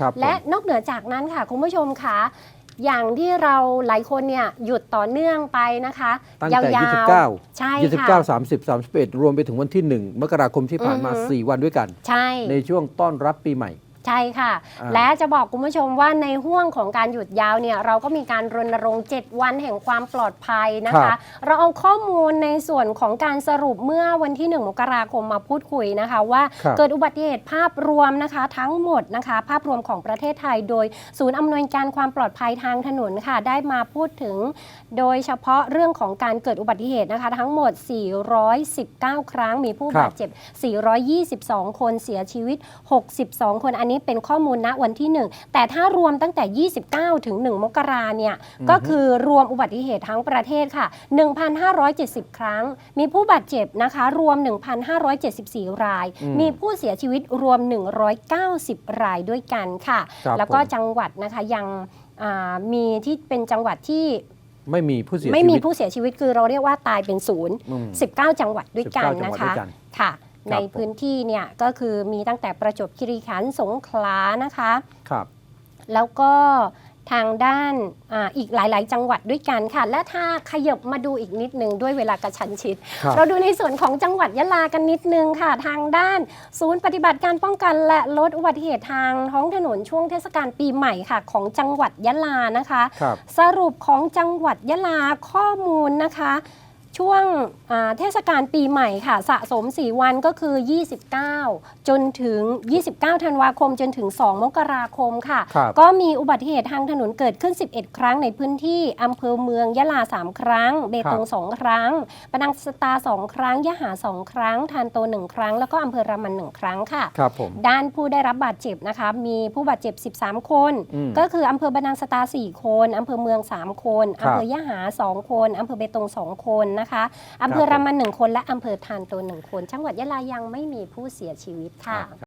ครับผมและนอกเหนือจากนั้นค่ะคุณผู้ชมคะอย่างที่เราหลายคนเนี่ยหยุดต่อเนื่องไปนะคะตั้งแต่ยาวๆใช่ค่ะ29 30 31 รวมไปถึงวันที่ 1 มกราคมที่ผ่านมาอือฮึ4วันด้วยกัน ใช่ ในช่วงต้อนรับปีใหม่ ใช่ค่ะ อ่า และจะบอกคุณผู้ชมว่าในห่วงของการหยุดยาวเนี่ยเราก็มีการรณรงค์ 7 วันแห่งความปลอดภัยนะครัคะ บเราเอาข้อมูลในส่วนของการสรุปเมื่อวันที่ 1 มกราคมมาพูดคุยนะคะ ว่าครับ เกิดอุบัติเหตุภาพรวมนะคะทั้งหมดนะคะ ภาพรวมของประเทศไทย โดยศูนย์อำนวยการความปลอดภัยทางถนนค่ะ ได้มาพูดถึง โดยเฉพาะเรื่องของการเกิดอุบัติเหตุนะคะ ทั้งหมด 419 ครั้งมีผู้ครับ บาดเจ็บ 422 คนเสียชีวิต 62 คนอันนี้เป็นข้อมูลณวันที่ 1 แต่ถ้ารวมตั้งแต่ 29 ถึง 1 มกราเนี่ยก็คือรวมอุบัติเหตุทั้งประเทศค่ะ 1,570 ครั้ง มีผู้บาดเจ็บนะคะรวม 1,574 รายอืมมีผู้เสียชีวิตรวม 190 รายด้วยกันค่ะครับแล้วก็ผมจังหวัดนะคะยังอ่ามีที่เป็นจังหวัดที่ไม่มีผู้เสียไม่ชีมีวิตผู้เสียชีวิตคือเราเรียกว่าตายเป็นศูนย์อืม19 จังหวัดด้วยกัน19จังนะหวัดคะด้วยกันค่ะ ในผมพื้นที่เนี่ยก็คือมีตั้งแต่ประจวบคีรีขันธ์สงขลานะคะครับแล้วก็ทางด้านอาอีกหลาย ๆ จังหวัดด้วยกันค่ะ และถ้าขยบมาดูอีกนิดนึงด้วยเวลากระชันชิดครับเราดูในส่วนของจังหวัดยะลากันนิดนึงค่ะ ทางด้านศูนย์ปฏิบัติการป้องกันและลดอุบัติเหตุทางท้องถนนช่วงเทศกาลปีใหม่ค่ะ ของจังหวัดยะลานะคะครับสรุปของจังหวัดยะลาข้อมูลนะคะ ช่วงอ่าเทศกาลปีใหม่ค่ะ สะสม 4 วันก็คือ 29 จนถึง 29 ธันวาคมจนถึง 2 มกราคมค่ะครับก็มีอุบัติเหตุทางถนนเกิดขึ้น 11 ครั้งในพื้นที่อำเภอเมืองยะลา 3 ครั้ง เบตง 2 ครั้งปะนังสตา 2 ครั้ง ยะหา 2 ครั้งทานโต 1 ครั้ง แล้วก็อำเภอรามัน 1 ครั้งค่ะครับผมด้านผู้ได้รับบาดเจ็บนะคะ มีผู้บาดเจ็บ 13 คนอืมก็คืออำเภอบรรนังสตา 4 คนอำเภอเมือง 3 คนครับอำเภอยะหา 2 คนอำเภอเบตง 2 คนนะคะอำเภอครับผม รามัน1คนและอำเภอทานโต1คนจังหวัดยะลายังไม่มีผู้เสียชีวิตค่ะ